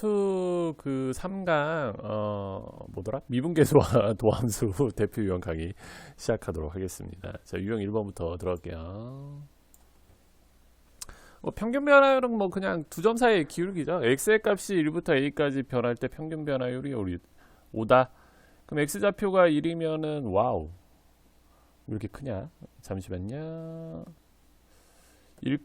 루트 그 3강 어 뭐더라? 미분계수와 도함수 대표 유형 강의 시작하도록 하겠습니다. 자, 유형 1번부터 들어갈게요. 뭐 평균 변화율은 뭐 그냥 두 점 사이의 기울기죠. x의 값이 1부터 a까지 변할 때 평균 변화율이 우리 5다. 그럼 x 좌표가 1이면은 와우. 왜 이렇게 크냐? 잠시만요. 1,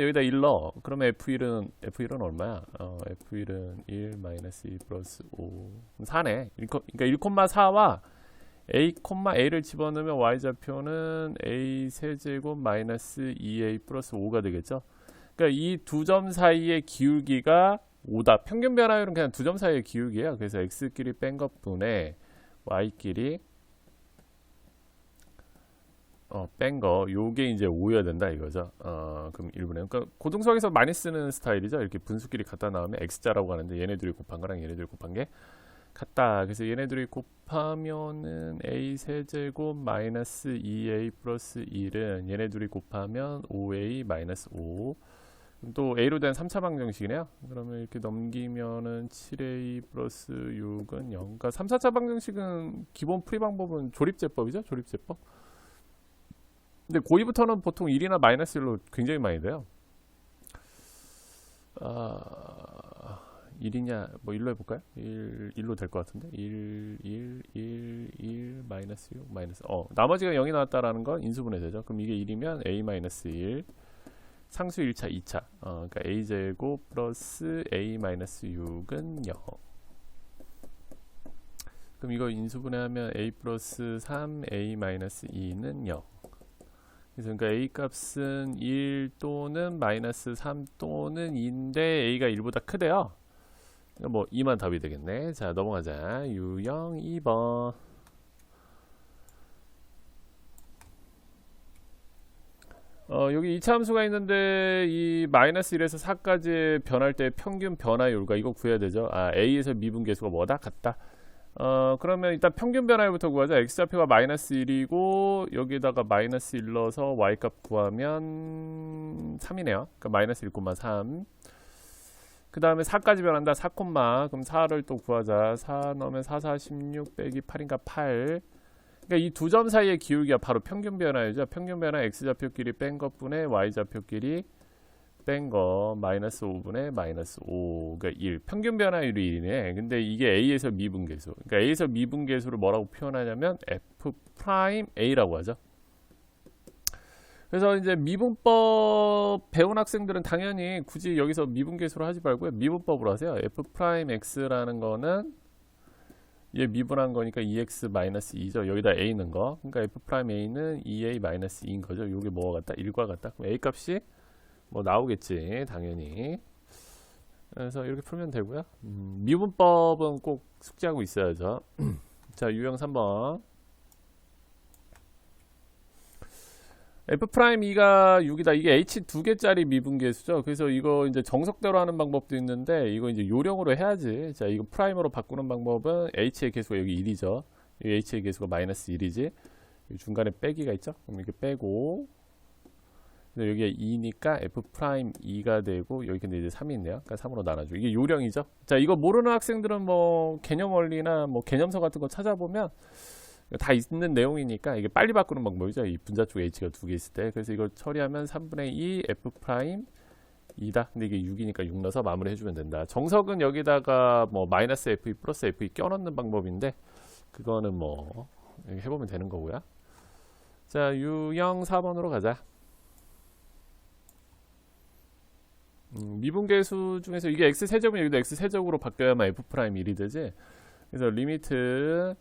여기다 1 넣어. 그러면 F1은 F1은 얼마야? 어, F1은 1 마이너스 2 플러스 5. 그럼 4네. 1, 그러니까 1,4와 A, A를 집어넣으면 Y 좌표는 A 세제곱 마이너스 2A 플러스 5가 되겠죠? 그러니까 이 두 점 사이의 기울기가 5다. 평균 변화율은 그냥 두 점 사이의 기울기예요. 그래서 X끼리 뺀 것분에 Y끼리 어, 뺀 거, 요게 이제 5여야 된다 이거죠. 어, 그럼 1분의 그러니까 고등수학에서 많이 쓰는 스타일이죠. 이렇게 분수끼리 갖다 나오면 x자라고 하는데 얘네들이 곱한 거랑 얘네들이 곱한 게 같다. 그래서 얘네들이 곱하면은 a 세제곱 마이너스 2a 플러스 1은 얘네들이 곱하면 5a 마이너스 5. 그럼 또 a로 된 3차 방정식이네요. 그러면 이렇게 넘기면은 7a 플러스 6은 0. 그러니까 3, 4차 방정식은 기본 풀이 방법은 조립제법이죠. 조립제법. 근데 고2부터는 보통 1이나 마이너스 1로 굉장히 많이 돼요. 아, 1이냐, 뭐 1로 해볼까요? 1, 1로 될 것 같은데? 1, 1, 1, 1, 마이너스 6, 마이너스, 어, 나머지가 0이 나왔다라는 건 인수분해 되죠. 그럼 이게 1이면 a 마이너스 1, 상수 1차, 2차. 어, 그러니까 a제곱 플러스 a 마이너스 6은 0. 그럼 이거 인수분해하면 a 플러스 3, a 마이너스 2는 0. 그래서 그러니까 a 값은 1 또는 마이너스 3 또는 2인데 a가 1보다 크대요. 뭐 2만 답이 되겠네. 자 넘어가자. 유형 2번. 어, 여기 2차 함수가 있는데 이 마이너스 1에서 4까지 변할 때 평균 변화율과 이거 구해야 되죠. 아, a에서 미분계수가 뭐다? 같다. 어 그러면 일단 평균 변화율부터 구하자. X좌표가 마이너스 1이고 여기다가 마이너스 1 넣어서 y값 구하면 3이네요. 그러니까 마이너스 1,3 그 다음에 4까지 변한다. 4, 그럼 4를 또 구하자. 4 넣으면 4, 4, 16 빼기 8인가 8 그러니까 이 두 점 사이의 기울기가 바로 평균 변화율이죠. 평균 변화 x좌표끼리 뺀 것분의 y좌표끼리 뺀 거 마이너스 5분의 마이너스 5가 그러니까 1 평균 변화율이 1이네. 근데 이게 a에서 미분계수. 그러니까 a에서 미분계수를 뭐라고 표현하냐면 f 프라임 a라고 하죠. 그래서 이제 미분법 배운 학생들은 당연히 굳이 여기서 미분계수로 하지 말고요. 미분법으로 하세요. F 프라임 x라는 거는 얘 미분한 거니까 2x 마이너스 2죠. 여기다 a 있는 거. 그러니까 f 프라임 a는 2a 마이너스 2인 거죠. 요게 뭐가 같다? 1과 같다? 그럼 a 값이 뭐 나오겠지 당연히 그래서 이렇게 풀면 되고요 음, 미분법은 꼭 숙지하고 있어야죠 자 유형 3번 F'2가 6이다. 이게 H 두 개짜리 미분계수죠. 그래서 이거 이제 정석대로 하는 방법도 있는데 이거 이제 요령으로 해야지. 자, 이거 프라임으로 바꾸는 방법은 H의 계수가 여기 1이죠. 이 H의 계수가 마이너스 1이지. 중간에 빼기가 있죠. 그럼 이렇게 빼고 여기가 2니까 f 프라임 2가 되고 여기 근데 이제 3이 있네요. 그러니까 3으로 나눠줘. 이게 요령이죠. 자, 이거 모르는 학생들은 뭐 개념 원리나 뭐 개념서 같은 거 찾아보면 다 있는 내용이니까 이게 빨리 바꾸는 방법이죠. 이 분자 쪽 h가 두 개 있을 때. 그래서 이걸 처리하면 3분의 2 f 프라임 2다. 근데 이게 6이니까 6 넣어서 마무리 해주면 된다. 정석은 여기다가 뭐 마이너스 f2 플러스 f2 껴넣는 방법인데 그거는 뭐 해보면 되는 거고요. 자, 유형 4번으로 가자. 음, 미분계수 중에서 이게 x 세제곱이 여기도 x 세제곱으로 바뀌어야만 f 프라임 1이 되지. 그래서 리미트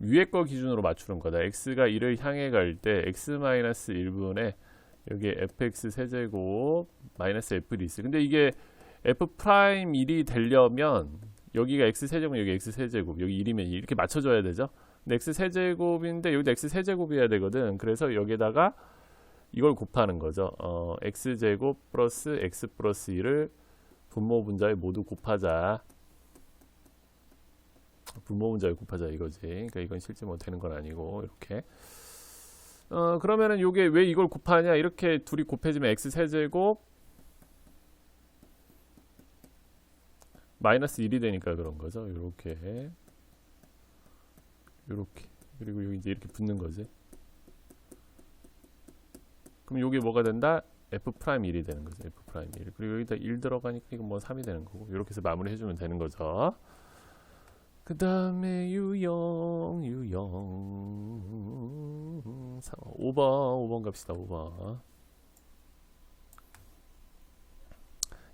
위에 거 기준으로 맞추는 거다. x가 1을 향해 갈 때 x 마이너스 1분의 여기 fx 세제곱 마이너스 f1이 있어. 근데 이게 f 프라임 1이 되려면 여기가 x 세제곱 여기 x 세제곱 여기 1이면 이렇게 맞춰줘야 되죠. 근데 x 세제곱인데 여기도 x 세제곱이어야 되거든. 그래서 여기다가 이걸 곱하는 거죠. 어, x제곱 플러스 x 플러스 1을 분모 분자에 모두 곱하자. 분모 분자에 곱하자 이거지. 그러니까 이건 실제 뭐 되는 건 아니고 이렇게. 어, 그러면은 요게 왜 이걸 곱하냐? 이렇게 둘이 곱해지면 x 세제곱 마이너스 1이 되니까 그런 거죠. 요렇게 요렇게 그리고 여기 이제 이렇게 붙는 거지. 그럼 요게 뭐가 된다? f 프라임 1이 되는 거죠. f 프라임 1. 그리고 여기다 1 들어가니까 이건 뭐 3이 되는 거고. 이렇게 해서 마무리 해 주면 되는 거죠. 그 다음에 유형, 유형. 5번, 5번 갑시다, 5번.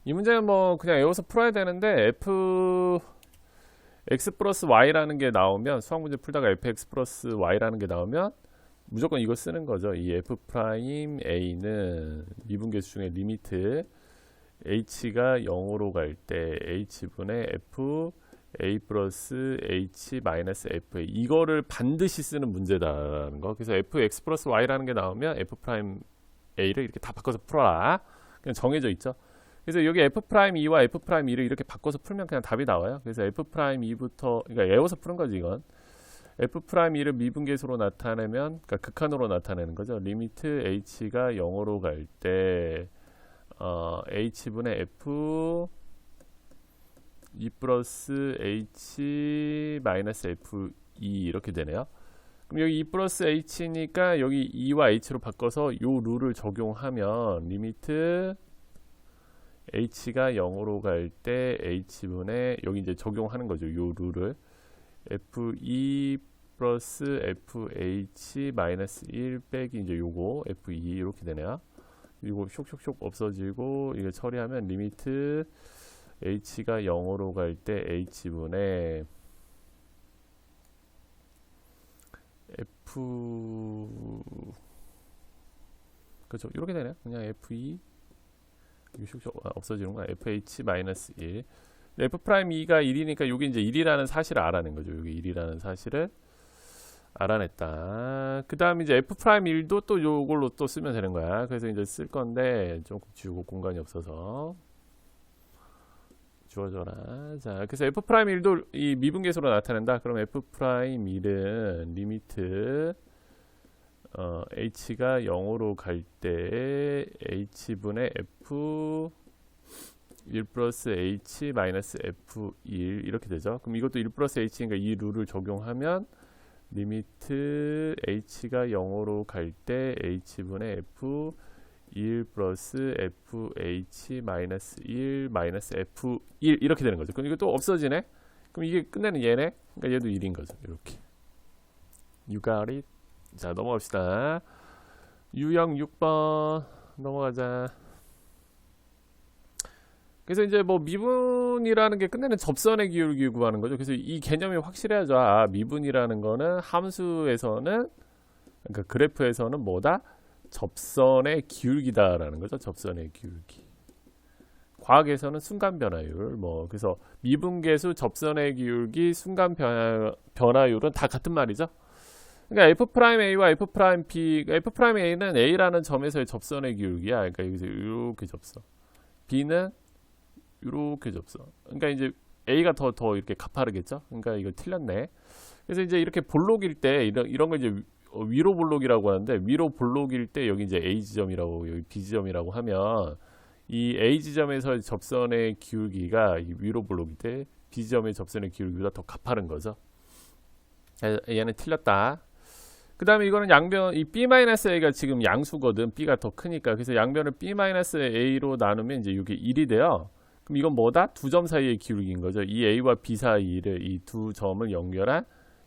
이 문제는 뭐 그냥 외워서 풀어야 되는데 f x 플러스 y라는 게 나오면 수학 문제 풀다가 fx 플러스 y라는 게 나오면 무조건 이거 쓰는 거죠. 이 f 프라임 a는 미분계수 중에 리미트 h가 0으로 갈 때 h분의 f a 플러스 h 마이너스 f 이거를 반드시 쓰는 문제다라는 거. 그래서 fx 플러스 y라는 게 나오면 f 프라임 a를 이렇게 다 바꿔서 풀어라. 그냥 정해져 있죠. 그래서 여기 f 프라임 2와 f 프라임 2를 이렇게 바꿔서 풀면 그냥 답이 나와요. 그래서 f 프라임 2부터 그러니까 외워서 푸는 거지 이건. F 프라임 2를 미분계수로 나타내면 그러니까 극한으로 나타내는 거죠. 리미트 h가 0으로 갈때 어, h분의 f 2 플러스 h 마이너스 f 2 이렇게 되네요. 그럼 여기 2 플러스 h니까 여기 2와 h로 바꿔서 요 룰을 적용하면 리미트 h가 0으로 갈 때 h분의 여기 이제 적용하는 거죠. 요 룰을 f2 플러스 fh 마이너스 1 빼기 이제 요거 f2 이렇게 되네요. 이거 쇽쇽쇽 없어지고 이거 처리하면 리미트 h가 0으로 갈 때 h분의 f 그렇죠. 이렇게 되네요. 그냥 f2 이게 슉슉 아, 없어지는 거야. fh 마이너스 1. f 프라임 2가 1이니까 여기 이제 1이라는 사실을 알아낸 거죠. 여기 1이라는 사실을 알아냈다. 그 다음 이제 f 프라임 1도 또 요걸로 또 쓰면 되는 거야. 그래서 이제 쓸 건데 좀 지우고 공간이 없어서 주어져라. 자, 그래서 f 프라임 1도 이 미분계수로 나타낸다. 그럼 f 프라임 1은 리미트 어, h가 0으로 갈 때 h분의 f 1 플러스 h 마이너스 f 1 이렇게 되죠. 그럼 이것도 1 플러스 h니까 이 룰을 적용하면 리미트 h가 0으로 갈 때 h분의 f 1 플러스 fh 마이너스 1 마이너스 f 1 이렇게 되는 거죠. 그럼 이거 또 없어지네. 그럼 이게 끝내는 얘네. 그러니까 얘도 1인 거죠. 이렇게. It? 자 넘어갑시다. 유형 6번 넘어가자. 그래서 이제 뭐 미분이라는 게 끝내는 접선의 기울기 구하는 거죠. 그래서 이 개념이 확실해야죠. 아, 미분이라는 거는 함수에서는 그러니까 그래프에서는 뭐다? 접선의 기울기다라는 거죠. 접선의 기울기. 과학에서는 순간 변화율 뭐 그래서 미분계수 접선의 기울기 순간 변화, 변화율은 다 같은 말이죠. 그러니까 f 프라임 a와 f 프라임 b, f 프라임 a는 a라는 점에서의 접선의 기울기야. 그러니까 여기서 이렇게 접선. b는 이렇게 접선. 그러니까 이제 a가 더 더 이렇게 가파르겠죠. 그러니까 이거 틀렸네. 그래서 이제 이렇게 볼록일 때 이런 이런 걸 이제 위로 볼록이라고 하는데 위로 볼록일 때 여기 이제 a 지점이라고 여기 b 지점이라고 하면 이 a 지점에서 접선의 기울기가 이 위로 볼록일 때 b 지점의 접선의 기울기보다 더 가파른 거죠. 얘는 틀렸다. 그 다음에 이거는 양변, 이 b-a가 지금 양수거든. b가 더 크니까. 그래서 양변을 b-a로 나누면 이제 이게 1이 돼요. 그럼 이건 뭐다? 두 점 사이의 기울기인 거죠. 이 a와 b 사이를, 이 두 점을 연결한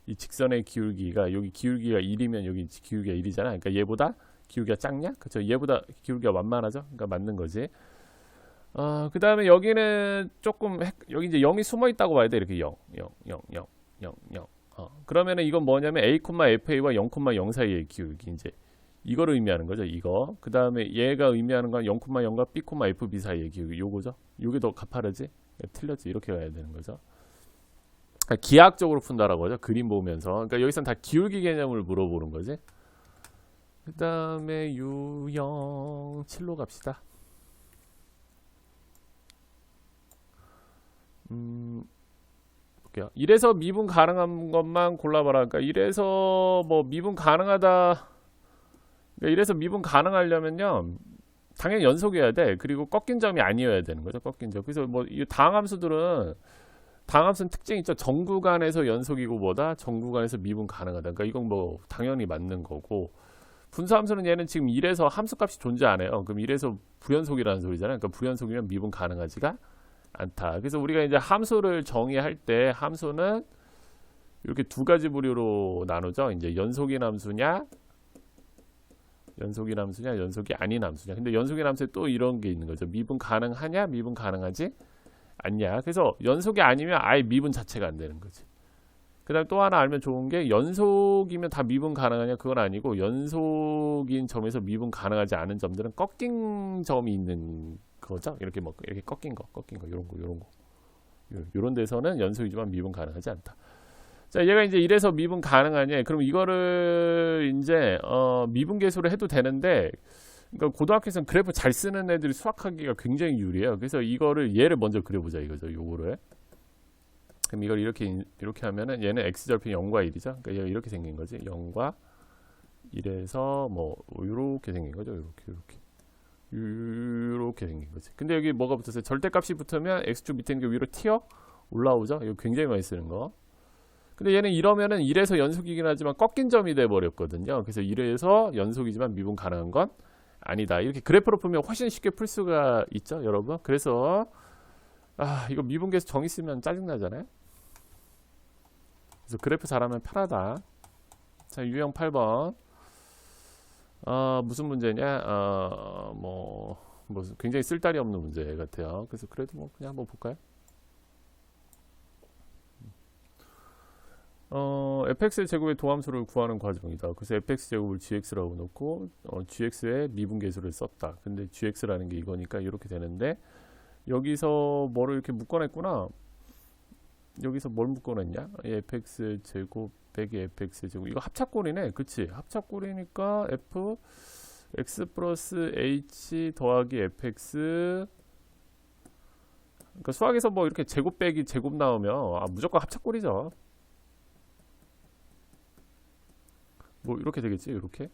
이 직선의 기울기가, 여기 기울기가 1이면 여기 기울기가 1이잖아. 그러니까 얘보다 기울기가 작냐? 그렇죠. 얘보다 기울기가 완만하죠. 그러니까 맞는 거지. 어, 그 다음에 여기는 조금, 핵, 여기 이제 0이 숨어 있다고 봐야 돼. 이렇게 0, 0, 0, 0, 0, 0. 어, 그러면은 이건 뭐냐면 a, fa와 0,0 사이의 기울기 이제 이거를 의미하는 거죠. 이거. 그 다음에 얘가 의미하는 건 0,0과 b, fb 사이의 기울기 요거죠. 요게 더 가파르지? 틀렸지. 이렇게 가야 되는 거죠. 그러니까 기하학적으로 푼다라고 하죠. 그림 보면서. 그러니까 여기선 다 기울기 개념을 물어보는 거지. 그 다음에 유형 7로 갑시다. 음. 이래서 미분 가능한 것만 골라봐라. 그러니까 이래서 뭐 미분 가능하다. 그러니까 이래서 미분 가능하려면요. 당연히 연속이어야 돼. 그리고 꺾인 점이 아니어야 되는 거죠. 꺾인 점. 그래서 뭐이 다항함수들은 다항함수는 특징이 있죠. 정구간에서 연속이고 뭐다? 정구간에서 미분 가능하다. 그러니까 이건 뭐 당연히 맞는 거고 분수함수는 얘는 지금 1에서 함수값이 존재 안 해요. 그럼 1에서 불연속이라는 소리잖아요. 그러니까 불연속이면 미분 가능하지가 않다. 그래서 우리가 이제 함수를 정의할 때 함수는 이렇게 두 가지 부류로 나누죠. 이제 연속인 함수냐, 연속인 함수냐, 연속이 아닌 함수냐. 근데 연속인 함수에 또 이런 게 있는 거죠. 미분 가능하냐, 미분 가능하지 않냐. 그래서 연속이 아니면 아예 미분 자체가 안 되는 거지. 그 다음 또 하나 알면 좋은 게 연속이면 다 미분 가능하냐 그건 아니고 연속인 점에서 미분 가능하지 않은 점들은 꺾인 점이 있는 거죠. 이렇게 뭐 이렇게 꺾인 거, 꺾인 거, 요런 거, 요런 거. 요- 요런 데서는 연속이지만 미분 가능하지 않다. 자, 얘가 이제 이래서 미분 가능하냐? 그럼 이거를 이제 어, 미분 계수를 해도 되는데 그러니까 고등학교에서는 그래프 잘 쓰는 애들이 수학하기가 굉장히 유리해요. 그래서 이거를 얘를 먼저 그려보자 이거죠. 요거를. 그럼 이걸 이렇게 인- 이렇게 하면은 얘는 x 절편 0과 1이죠. 그러니까 얘가 이렇게 생긴 거지. 0과 1에서 뭐 이렇게 생긴 거죠. 이렇게 이렇게 이렇게 생긴 거지. 근데 여기 뭐가 붙었어요? 절대값이 붙으면 x축 밑에 있는 게 위로 튀어 올라오죠. 이거 굉장히 많이 쓰는 거. 근데 얘는 이러면은 1에서 연속이긴 하지만 꺾인 점이 돼 버렸거든요. 그래서 1에서 연속이지만 미분 가능한 건 아니다. 이렇게 그래프로 보면 훨씬 쉽게 풀 수가 있죠, 여러분. 그래서 아, 이거 미분계에서 정 있으면 짜증 나잖아요. 그래서 그래프 잘하면 편하다. 자, 유형 8번. 어, 무슨 문제냐? 어, 뭐, 뭐, 굉장히 쓸데리 없는 문제 같아요. 그래서 그래도 뭐, 그냥 한번 볼까요? 어, fx 제곱의 도함수를 구하는 과정이다. 그래서 fx 제곱을 gx라고 놓고, 어, gx의 미분계수를 썼다. 근데 gx라는 게 이거니까 이렇게 되는데, 여기서 뭐를 이렇게 묶어냈구나. 여기서 뭘 묶어냈냐? 이 fx 제곱 빼기 fx 제곱 이거 합차꼴이네 그치 합차꼴이니까 f x 플러스 h 더하기 fx 그러니까 수학에서 뭐 이렇게 제곱 빼기 제곱 나오면 아 무조건 합차꼴이죠 뭐 이렇게 되겠지 이렇게?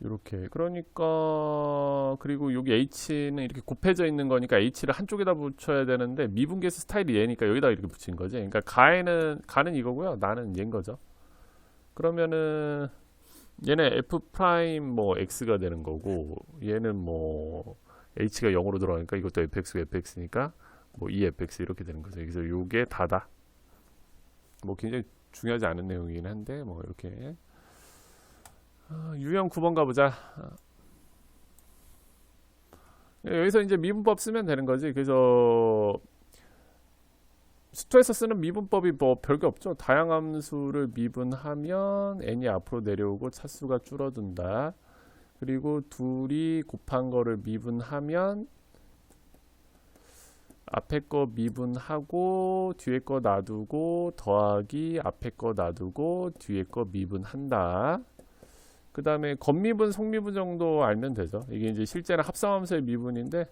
이렇게. 그러니까 그리고 여기 h는 이렇게 곱해져 있는 거니까 h를 한쪽에다 붙여야 되는데 미분계수 스타일이 얘니까 여기다 이렇게 붙인 거지. 그러니까 가에는 가는 이거고요. 나는 얘인 거죠. 그러면은 얘는 f 프라임 뭐 x가 되는 거고 얘는 뭐 h가 0으로 들어가니까 이것도 fx가 fx니까 뭐 2fx 이렇게 되는 거죠. 그래서 요게 다다. 뭐 굉장히 중요하지 않은 내용이긴 한데 뭐 이렇게 아, 유형 9번 가보자. 예, 여기서 이제 미분법 쓰면 되는 거지. 그래서 수투에서 쓰는 미분법이 뭐 별게 없죠. 다양함수를 미분하면 n이 앞으로 내려오고 차수가 줄어든다. 그리고 둘이 곱한 거를 미분하면 앞에 거 미분하고 뒤에 거 놔두고 더하기 앞에 거 놔두고 뒤에 거 미분한다. 그 다음에 겉미분, 속미분 정도 알면 되죠. 이게 이제 실제는 합성함수의 미분인데,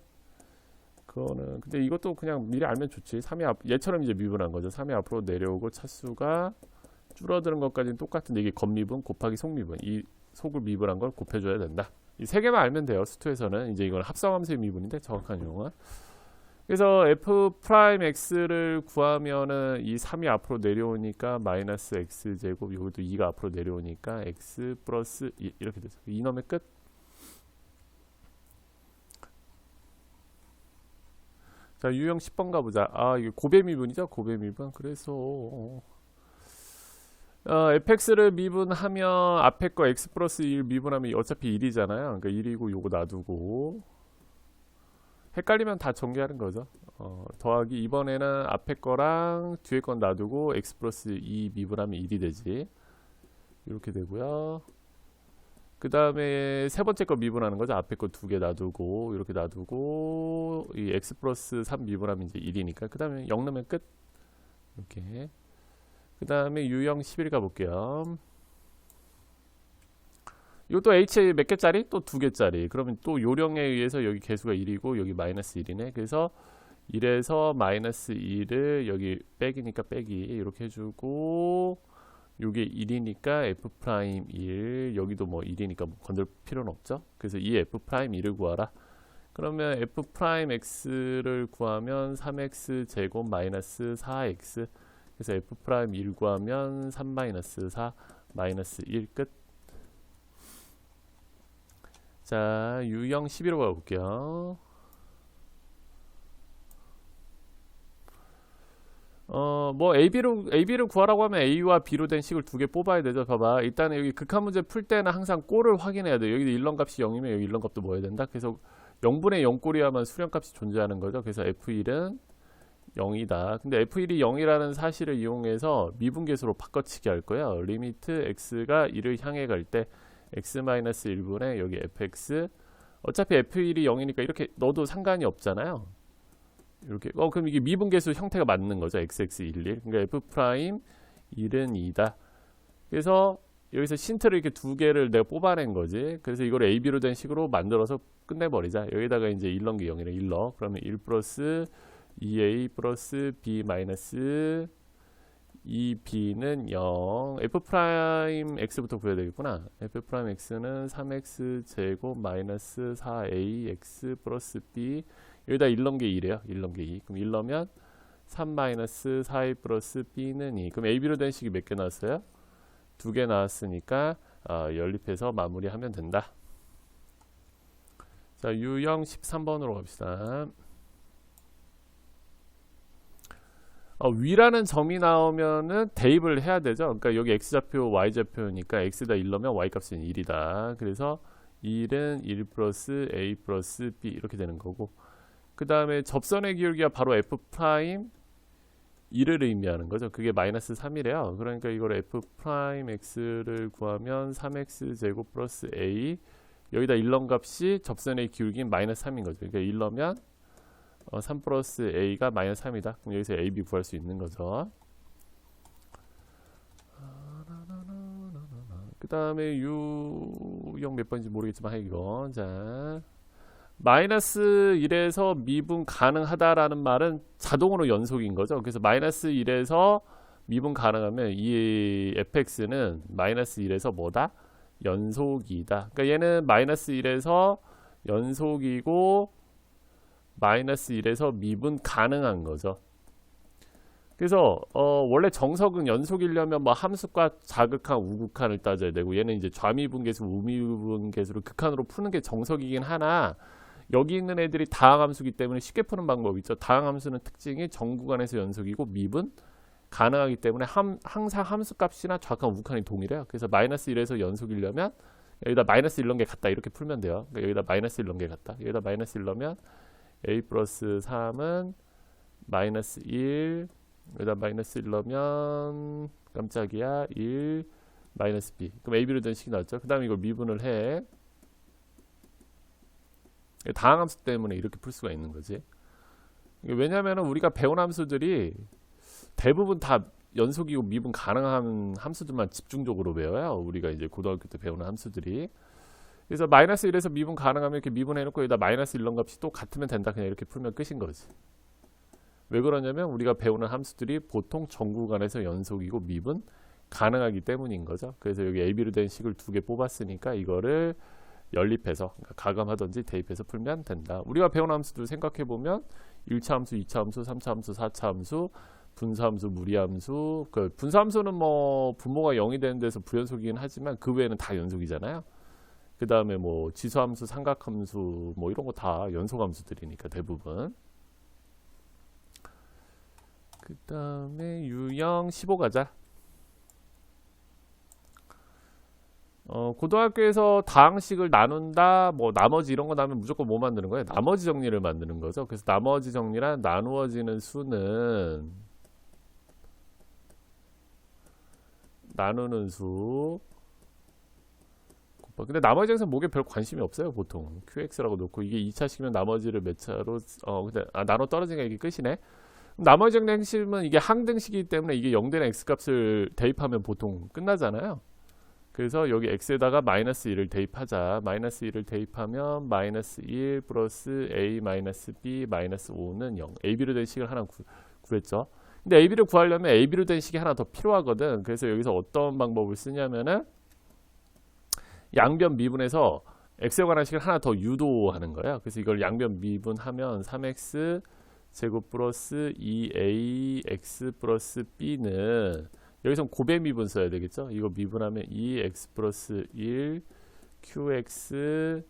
그거는, 근데 이것도 그냥 미리 알면 좋지. 3이 앞, 얘처럼 이제 미분한 거죠. 3이 앞으로 내려오고 차수가 줄어드는 것까지는 똑같은데, 이게 겉미분 곱하기 속미분. 이 속을 미분한 걸 곱해줘야 된다. 이 세 개만 알면 돼요. 수투에서는. 이제 이건 합성함수의 미분인데, 정확한 용어는. 그래서 f 프라임 x를 구하면은 이 3이 앞으로 내려오니까 마이너스 x 제곱 여기도 2가 앞으로 내려오니까 x 플러스 2 이렇게 되죠. 이놈의 끝. 자 유형 10번 가보자. 아 이게 고배 미분이죠. 고배 미분. 그래서 어, fx를 미분하면 앞에 거 x 플러스 1 미분하면 어차피 1이잖아요. 그러니까 1이고 요거 놔두고 헷갈리면 다 전개하는 거죠. 어, 더하기 이번에는 앞에 거랑 뒤에 건 놔두고 x 플러스 2 미분하면 1이 되지. 이렇게 되고요. 그 다음에 세 번째 거 미분하는 거죠. 앞에 거 두 개 놔두고 이렇게 놔두고 이 x 플러스 3 미분하면 이제 1이니까 그 다음에 0 넣으면 끝. 이렇게. 그 다음에 유형 11 가볼게요. 이것도 H 몇 개짜리? 또 두 개짜리. 그러면 또 요령에 의해서 여기 개수가 1이고 여기 마이너스 1이네. 그래서 1에서 마이너스 2를 여기 빼기니까 빼기 이렇게 해주고 요게 1이니까 f 프라임 1 여기도 뭐 1이니까 뭐 건들 필요는 없죠. 그래서 이 f 프라임 1을 구하라. 그러면 f 프라임 x를 구하면 3x 제곱 마이너스 4x 그래서 f 프라임 1 구하면 3 마이너스 4 마이너스 1 끝. 자, 유형 11호 가볼게요. 어, 뭐 AB로 AB를 구하라고 하면 A와 B로 된 식을 두 개 뽑아야 되죠. 봐봐. 일단은 여기 극한 문제 풀 때는 항상 꼴을 확인해야 돼. 여기도 일런 값이 0이면 여기 일런 값도 뭐 해야 된다. 그래서 0분의 0꼴이야만 수렴 값이 존재하는 거죠. 그래서 F1은 0이다. 근데 F1이 0이라는 사실을 이용해서 미분계수로 바꿔치기 할 거예요. 리미트 x가 1을 향해 갈 때 x-1분의 여기 fx 어차피 F1이 0이니까 이렇게 넣어도 상관이 없잖아요. 이렇게 어 그럼 이게 미분계수 형태가 맞는 거죠. xx11. 그러니까 f 프라임 1은 2다. 그래서 여기서 신트를 이렇게 두 개를 내가 뽑아낸 거지. 그래서 이걸 AB로 된 식으로 만들어서 끝내버리자. 여기다가 이제 1넣은 게 0이래. 1 넣어. 그러면 1 플러스 2A 플러스 B 마이너스 2B는 0. F 프라임 X부터 구해야 되겠구나. F 프라임 X는 3X 제곱 마이너스 4AX 플러스 B 여기다 1넣은 게 2래요. 1넣은 게 2. 그럼 1 넣으면 3 마이너스 4A 플러스 B는 2. 그럼 AB로 된 식이 몇 개 나왔어요? 두 개 나왔으니까 어, 연립해서 마무리하면 된다. 자, 유형 13번으로 갑시다. 어, 위라는 점이 나오면은 대입을 해야 되죠. 그러니까 여기 x좌표, y좌표니까 x다 1 넣으면 y 값은 1이다. 그래서 1은 1 플러스 a 플러스 b 이렇게 되는 거고 그 다음에 접선의 기울기가 바로 f 프라임 1을 의미하는 거죠. 그게 마이너스 3이래요. 그러니까 이걸 f 프라임 x를 구하면 3x 제곱 플러스 a 여기다 1넣은 값이 접선의 기울기인 마이너스 3인 거죠. 그러니까 1 넣으면 어, 3 플러스 a가 마이너스 3이다. 그럼 여기서 ab 구할 수 있는 거죠. 그 다음에 유형 몇 번인지 모르겠지만 이거 자 마이너스 1에서 미분 가능하다라는 말은 자동으로 연속인 거죠. 그래서 마이너스 1에서 미분 가능하면 이 fx는 마이너스 1에서 뭐다? 연속이다. 그러니까 얘는 마이너스 1에서 연속이고 마이너스 1에서 미분 가능한 거죠. 그래서 어 원래 정석은 연속이려면 뭐 함수과 자극한 우극한을 따져야 되고 얘는 이제 좌미분계수 우미분계수를 극한으로 푸는 게 정석이긴 하나 여기 있는 애들이 다항함수기 때문에 쉽게 푸는 방법이 있죠. 다항함수는 특징이 정구간에서 연속이고 미분 가능하기 때문에 함, 항상 함수값이나 좌극한 우극한이 동일해요. 그래서 마이너스 1에서 연속이려면 여기다 마이너스 1 넣은 게 같다 이렇게 풀면 돼요. 그러니까 여기다 마이너스 1 넣은 게 같다. 여기다 마이너스 1 넣으면 a 플러스 3은 마이너스 1 여기다 마이너스 1 넣으면 깜짝이야 1 마이너스 b. 그럼 ab로 된 식이 나왔죠? 그 다음에 이걸 미분을 해. 다항함수 때문에 이렇게 풀 수가 있는 거지. 왜냐하면 우리가 배운 함수들이 대부분 다 연속이고 미분 가능한 함수들만 집중적으로 배워요. 우리가 이제 고등학교 때 배우는 함수들이 그래서 마이너스 1에서 미분 가능하면 이렇게 미분해놓고 여기다 마이너스 1 넣은 값이 또 같으면 된다 그냥 이렇게 풀면 끝인 거지 왜 그러냐면 우리가 배우는 함수들이 보통 정구간에서 연속이고 미분 가능하기 때문인 거죠. 그래서 여기 AB로 된 식을 두 개 뽑았으니까 이거를 연립해서 그러니까 가감하든지 대입해서 풀면 된다. 우리가 배운 함수들 생각해 보면 1차 함수, 2차 함수, 3차 함수, 4차 함수, 분사함수, 무리함수. 그 분사함수는 뭐 분모가 0이 되는 데서 부연속이긴 하지만 그 외에는 다 연속이잖아요. 그 다음에 뭐 지수함수, 삼각함수 뭐 이런 거 다 연속함수들이니까 대부분. 그 다음에 유형 15 가자. 어, 고등학교에서 다항식을 나눈다, 뭐, 나머지 이런 거 나면 무조건 뭐 만드는 거예요? 나머지 정리를 만드는 거죠. 그래서 나머지 정리란 나누어지는 수는 나누는 수. 근데 나머지 항상 목에 별 관심이 없어요, 보통. QX라고 놓고, 이게 2차식이면 나머지를 몇 차로, 어, 근데, 아, 나눠 떨어지니까 이게 끝이네. 나머지 정리 핵심은 이게 항등식이기 때문에 이게 0되는 x값을 대입하면 보통 끝나잖아요. 그래서 여기 x에다가 마이너스 1을 대입하자. 마이너스 1을 대입하면 마이너스 1 플러스 a 마이너스 b 마이너스 5는 0. ab로 된 식을 하나 구, 구했죠. 근데 AB를 구하려면 AB로 된 식이 하나 더 필요하거든. 그래서 여기서 어떤 방법을 쓰냐면은 양변 미분해서 x에 관한 식을 하나 더 유도하는 거야. 그래서 이걸 양변 미분하면 3x 제곱 플러스 2ax 플러스 b는 여기서 고배 미분 써야 되겠죠? 이거 미분하면 2x 플러스 1 qx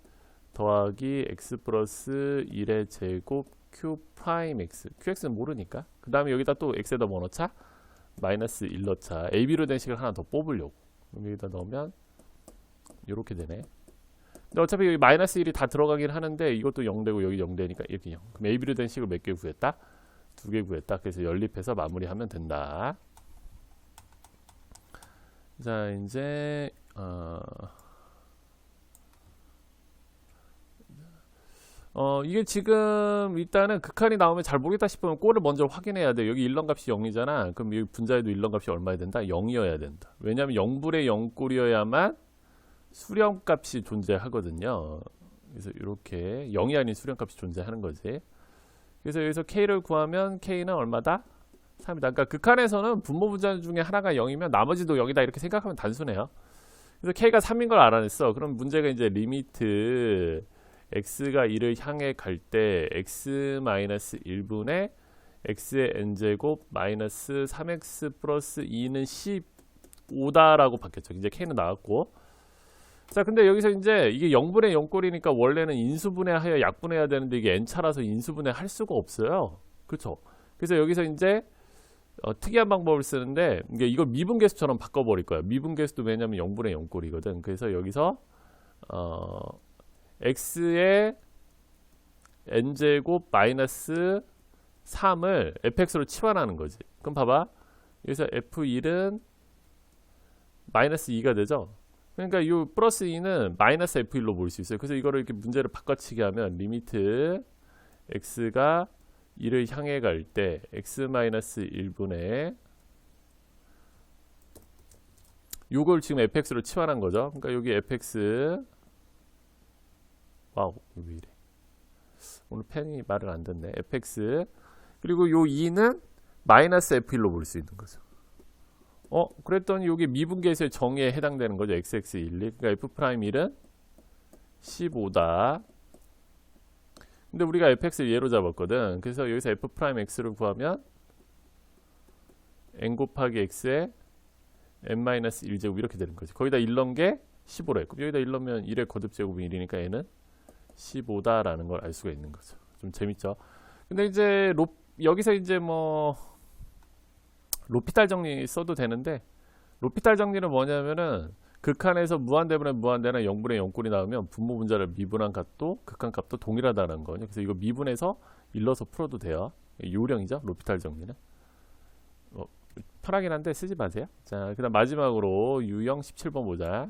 더하기 x 플러스 1의 제곱 q 프라임 x qx는 모르니까 그 다음에 여기다 또 x에다 뭐 넣자? 마이너스 1 넣자 ab로 된 식을 하나 더 뽑으려고 여기다 넣으면 이렇게 되네. 근데 어차피 여기 마이너스 1이 다 들어가긴 하는데 이것도 0되고 여기 0되니까 이렇게 0 그럼 ab로 된 식을 몇 개 구했다? 두 개 구했다. 그래서 연립해서 마무리하면 된다. 자 이제 어, 어 이게 지금 일단은 극한이 나오면 잘 모르겠다 싶으면 꼴을 먼저 확인해야 돼 여기 1런 값이 0이잖아. 그럼 여기 분자에도 1런 값이 얼마야 된다? 0이어야 된다. 왜냐하면 0분의 0꼴이어야만 수렴 값이 존재하거든요 그래서 이렇게 0이 아닌 수렴 값이 존재하는 거지 그래서 여기서 k를 구하면 k는 얼마다? 3이다. 그러니까 극한에서는 분모 분자 중에 하나가 0이면 나머지도 0이다 이렇게 생각하면 단순해요. 그래서 k가 3인 걸 알아냈어. 그럼 문제가 이제 리미트 x가 1을 향해 갈 때 x 마이너스 1분의 x의 n제곱 마이너스 3x 플러스 2는 15다라고 바뀌었죠. 이제 k는 나왔고 자 근데 여기서 이제 이게 0분의 0꼴이니까 원래는 인수분해하여 약분해야 되는데 이게 n차라서 인수분해 할 수가 없어요. 그렇죠? 그래서 여기서 이제 어, 특이한 방법을 쓰는데 이게 이걸 미분계수처럼 바꿔버릴 거야. 미분계수도 왜냐면 0분의 0꼴이거든. 그래서 여기서 어, x의 n제곱 마이너스 3을 fx로 치환하는 거지. 그럼 봐봐. 여기서 f1은 마이너스 2가 되죠. 그러니까 이 플러스 2는 마이너스 f1로 볼 수 있어요. 그래서 이거를 이렇게 문제를 바꿔치기 하면 리미트 x가 2를 향해 갈 때 x-1분의 요걸 지금 fx로 치환한 거죠. 그러니까 여기 fx 와우 왜 이래 오늘 펜이 말을 안 듣네 fx 그리고 요 2는 마이너스 f1로 볼 수 있는 거죠. 어 그랬더니 여기 미분계수의 정의에 해당되는 거죠. xx12 그러니까 f'1은 15다. 근데 우리가 fx를 예로 잡았거든. 그래서 여기서 f'x를 구하면 n 곱하기 x에 n-1제곱 이렇게 되는 거지. 거기다 1 넣은 게 15래. 그럼 여기다 1 넣으면 1의 거듭제곱은 1이니까 n은 15다라는 걸 알 수가 있는 거죠. 좀 재밌죠? 근데 이제 로, 여기서 이제 뭐 로피탈 정리 써도 되는데 로피탈 정리는 뭐냐면은 극한에서 무한대분의 무한대나 0분의 0꼴이 나오면 분모 분자를 미분한 값도 극한 값도 동일하다는 거죠. 그래서 이거 미분해서 일러서 풀어도 돼요. 요령이죠. 로피탈 정리는. 어, 편하긴 한데 쓰지 마세요. 자, 그 다음 마지막으로 유형 17번 보자.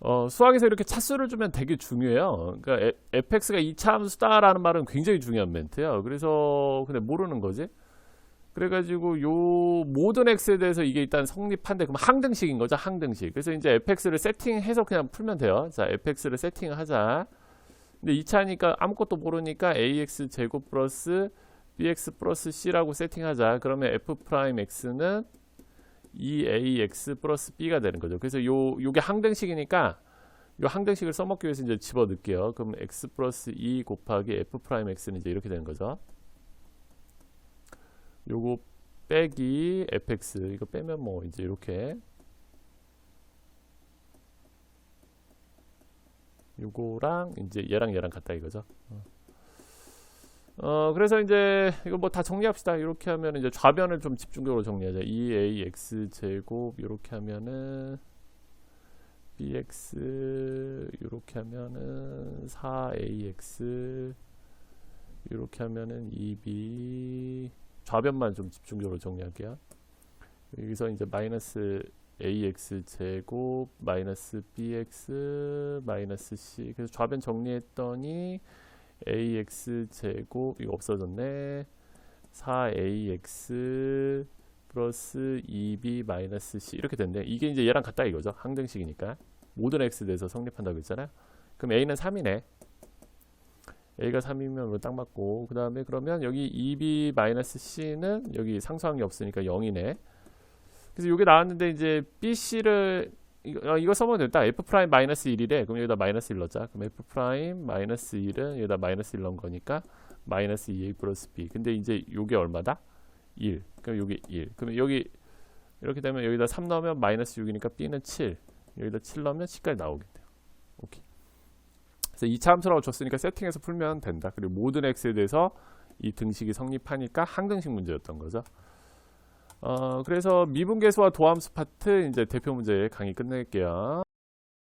어, 수학에서 이렇게 차수를 주면 되게 중요해요. 그러니까 에, fx가 이차 함수다라는 말은 굉장히 중요한 멘트예요. 그래서 근데 모르는 거지. 그래가지고 요 모든 x에 대해서 이게 일단 성립한데 그럼 항등식인 거죠 항등식 그래서 이제 fx를 세팅해서 그냥 풀면 돼요 자 fx를 세팅하자 근데 2차니까 아무것도 모르니까 ax 제곱 플러스 bx 플러스 c라고 세팅하자 그러면 f 프라임 x는 2ax 플러스 b가 되는 거죠. 그래서 요 요게 항등식이니까 요 항등식을 써먹기 위해서 이제 집어 넣을게요. 그럼 x 플러스 2 곱하기 f 프라임 x는 이제 이렇게 되는 거죠. 요거 빼기 fx 이거 빼면 뭐 이제 이렇게. 요거랑 이제 얘랑 얘랑 같다 이거죠. 어 그래서 이제 이거 뭐 다 정리합시다. 이렇게 하면 이제 좌변을 좀 집중적으로 정리하자. 2ax 제곱 이렇게 하면은 bx 이렇게 하면은 4ax 이렇게 하면은 2b 좌변만 좀 집중적으로 정리할게요. 여기서 이제 마이너스 ax 제곱 마이너스 bx 마이너스 c 그래서 좌변 정리했더니 ax 제곱 이거 없어졌네. 4ax 플러스 2b 마이너스 c 이렇게 됐네. 이게 이제 얘랑 같다 이거죠. 항등식이니까. 모든 x 대해서 성립한다고 했잖아요 그럼 a는 3이네. A가 3이면 뭐딱 맞고 그 다음에 그러면 여기 2B 마이너스 C는 여기 상수항이 없으니까 0이네. 그래서 이게 나왔는데 이제 BC를 이거, 어, 이거 써보면 됐다. F 프라임 마이너스 1이래. 그럼 여기다 마이너스 1 넣자. 그럼 F 프라임 마이너스 1은 여기다 마이너스 1 넣은 거니까 마이너스 2A 플러스 B. 근데 이제 요게 얼마다? 1. 그럼 요게 1. 그러면 여기 이렇게 되면 여기다 3 넣으면 마이너스 6이니까 B는 7. 여기다 7 넣으면 C까지 나오게 돼요. 오케이. 그래서 이 함수라고 줬으니까 세팅해서 풀면 된다. 그리고 모든 x에 대해서 이 등식이 성립하니까 항등식 문제였던 거죠. 어, 그래서 미분계수와 도함수 파트 이제 대표 문제 강의 끝낼게요.